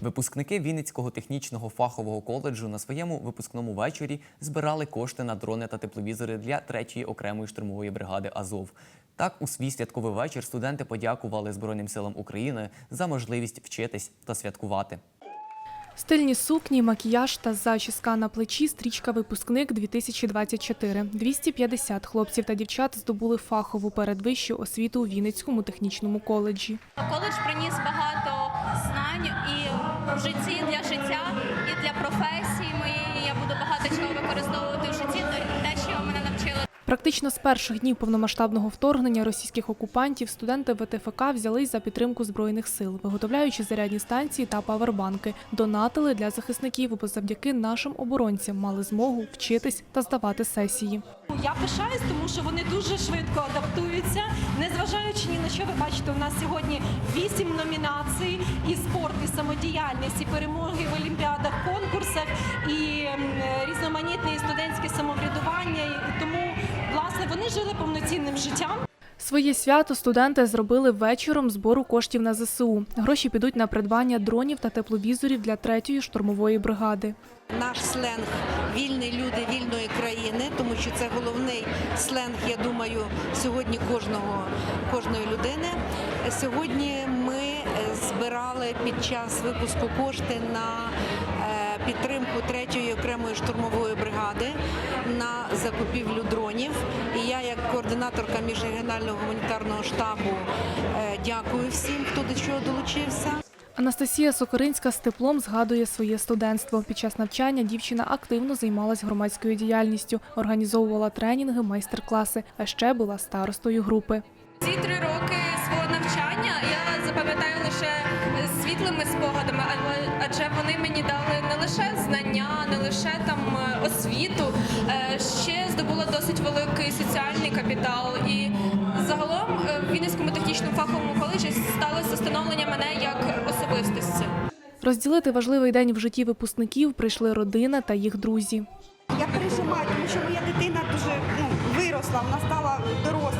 Випускники Вінницького технічного фахового коледжу на своєму випускному вечорі збирали кошти на дрони та тепловізори для третьої окремої штурмової бригади Азов. Так, у свій святковий вечір студенти подякували Збройним силам України за можливість вчитись та святкувати. Стильні сукні, макіяж та зачіска на плечі стрічка випускник 2024. 250 хлопців та дівчат здобули фахову передвищу освіту у Вінницькому технічному коледжі. Коледж приніс багато в житті для життя, і для професії моєї. Я буду багато чого використовувати в житті, те, що мене навчили. Практично з перших днів повномасштабного вторгнення російських окупантів студенти ВТФК взялись за підтримку збройних сил, виготовляючи зарядні станції та павербанки, донатили для захисників, бо завдяки нашим оборонцям мали змогу вчитись та здавати сесії. Я пишаюсь, тому що вони дуже швидко адаптуються, незважаючи ні на що. Ви бачите, у нас сьогодні вісім номінацій: і спорт, і самодіяльність, і перемоги в олімпіадах, конкурсах, і різноманітне і студентське самоврядування. І тому, власне, вони жили повноцінним життям. Своє свято студенти зробили вечором збору коштів на ЗСУ. Гроші підуть на придбання дронів та тепловізорів для третьої штурмової бригади. Наш сленг вільні люди вільної країни, тому що це головний сленг, я думаю, сьогодні кожного кожної людини. Сьогодні ми е, збирали під час випуску кошти на підтримку третьої окремої штурмової бригади на закупівлю дронів. І я, як координаторка міжрегіонального гуманітарного штабу, е, дякую всім, хто до чого долучився. Анастасія Сокоринська з теплом згадує своє студентство. Під час навчання дівчина активно займалась громадською діяльністю, організовувала тренінги, майстер-класи, а ще була старостою групи. Ці три роки свого навчання я спогадами, адже вони мені дали не лише знання, не лише там е, освіту, е, ще здобула досить великий соціальний капітал. І загалом е, в Вінницькому технічному фаховому коледжі сталося становлення мене як особистості. Розділити важливий день в житті випускників прийшли родина та їх друзі. Я переживаю, тому що моя дитина дуже ну, виросла, вона стала дорослішою,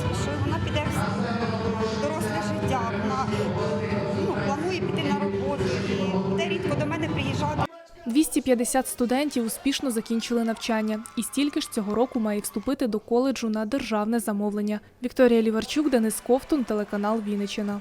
250 студентів успішно закінчили навчання, і стільки ж цього року має вступити до коледжу на державне замовлення. Вікторія Ліварчук, Денис Ковтун, телеканал Вінниччина.